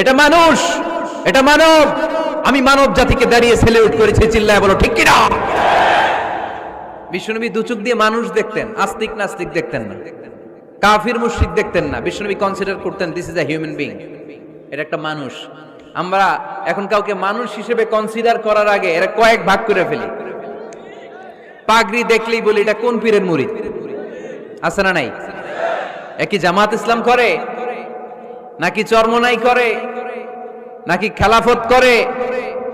এটা মানুষ, এটা মানব। আমি মানব জাতিকে দাঁড়িয়ে সেলিউট করেছি, চিল্লায় বলো, ঠিক কিনা? বিশ্বনবী দুচুক দিয়ে মানুষ দেখতেন, আস্তিক নাস্তিক দেখতেন না। কাফির, মুশরিক দেখতেন না। বিশ্বনবী কনসিডার করতেন দিস ইজ হিউম্যান বিং এটা একটা মানুষ। আমরা এখন কাউকে মানুষ হিসেবে কনসিডার করার আগে এরা কয়েক ভাগ করে ফেলি। পাগড়ি দেখলেই বলি, এটা কোন পীরের মুরিদ আছে না নাই? একই জামাত ইসলাম করে? নাকি চর্মনাই করে? নাকি খেলাফত করে?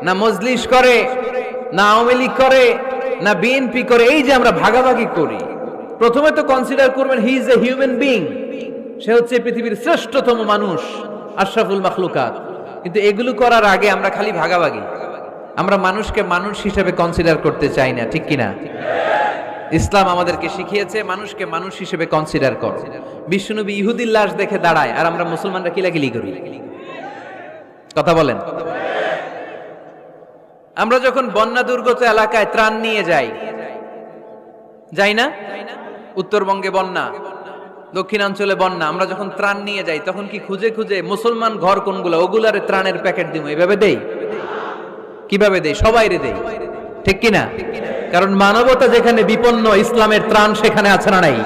না মজলিস করে? না আওয়ামী লীগ করে? না বিএনপি করে? এই যে আমরা ভাগাভাগি করি। প্রথমে তো কনসিডার করবেন he is a human being সে হচ্ছে পৃথিবীর শ্রেষ্ঠতম মানুষ, আশরাফুল মাখলুকাত। কিন্তু এগুলো করার আগে আমরা খালি ভাগাভাগি। আমরা মানুষকে মানুষ হিসেবে কনসিডার করতে চাই না, ঠিক কিনা? ইসলাম আমাদেরকে শিখিয়েছে, মানুষকে মানুষ হিসেবে কনসিডার কর। বিষ্ণুনবী ইহুদির লাশ দেখে দাঁড়ায়, আর আমরা মুসলমানরা কিলাকিলি করি। কথা বলেন। আমরা যখন বন্যা দুর্গত এলাকায় ত্রাণ নিয়ে যাই যাই না? উত্তরবঙ্গে বন্যা, দক্ষিণাঞ্চলে বন্যা, আমরা যখন ত্রাণ নিয়ে যাই, তখন কি খুঁজে খুঁজে মুসলমান ঘর কোনগুলো? ওগুলারে ত্রাণের প্যাকেট দিব এভাবে দেই? কীভাবে দেই? সবাই রে দেই। ঠিক কিনা? কারণ মানবতা যেখানে বিপন্ন, ইসলামের ত্রাণ সেখানে আছে না নাই?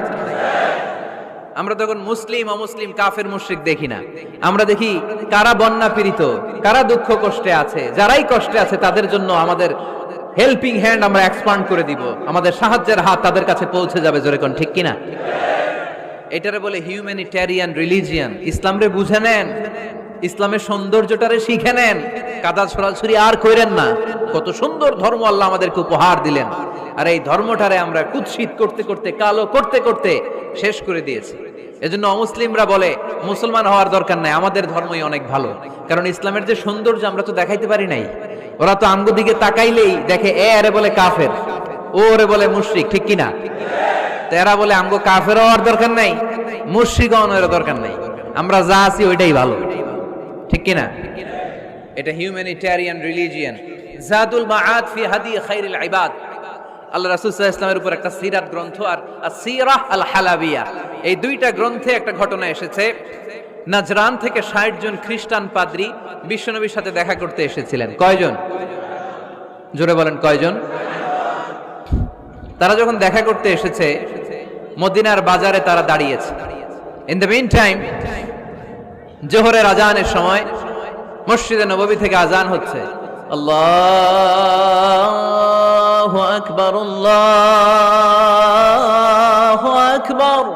আমরা তখন মুসলিম, অমুসলিম, কাফের, মুশরিক দেখি না। আমরা দেখি কারা বন্যা পীড়িত, কারা দুঃখ কষ্টে আছে, যারাই কষ্টে আছে তাদের জন্য আমাদের হেল্পিং হ্যান্ড আমরা এক্সপান্ড করে দিব। আমাদের সাহায্যের হাত তাদের কাছে পৌঁছে যাবে জোরে কোন ঠিক কিনা? এটারে বলে হিউম্যানিটেরিয়ান রিলিজিয়ান ইসলাম রে বুঝে নেন। ইসলামের সৌন্দর্যটারে শিখে নেন। কাদা ছড়াছড়ি আর কইরেন না। কত সুন্দর ধর্ম আল্লাহ আমাদেরকে উপহার দিলেন। আর এই ধর্মটারে আমরা কুৎসিত করতে করতে, কালো করতে করতে শেষ করে দিয়েছি। এজন্য অমুসলিমরা বলে, মুসলমান হওয়ার দরকার নাই, আমাদের ধর্মই অনেক ভালো। কারণ ইসলামের যে সৌন্দর্য আমরা তো দেখাইতে পারি নাই। ওরা তো আঙ্গু দিকে তাকাইলেই দেখে, এ আরে বলে কাফের। ও রে বলে মুশরিক, ঠিক কিনা? তেরা বলে, আমগো কাফের হওয়ার দরকার নাই মুশরিক হওয়ার দরকার নাই। আমরা যা আছি ওইটাই ভালো। ঠিক কিনা? এটা হিউম্যানিটেরিয়ান রিলিজিয়ান জাদুল মাআদ ফি হাদি খাইরুল ইবাদ। আল্লাহ রাসূল সাল্লাল্লাহু ইসলামের উপর একটা সিরাত গ্রন্থ আর আসিরাহ আল হালাবিয়া। এই দুইটা গ্রন্থে একটা ঘটনা এসেছে। নাজরান থেকে 60 জন খ্রিস্টান পাদ্রী বিশ্বনবীর সাথে দেখা করতে এসেছিলেন। কয়জন? জোরে বলেন, কয়জন? তারা যখন দেখা করতে এসেছে, মদিনার বাজারে তারা দাঁড়িয়েছে। ইন দ্য মিন টাইম জোহরের আজানের সময় মসজিদে নববী থেকে আজান হচ্ছে। আল্লাহ আকবর।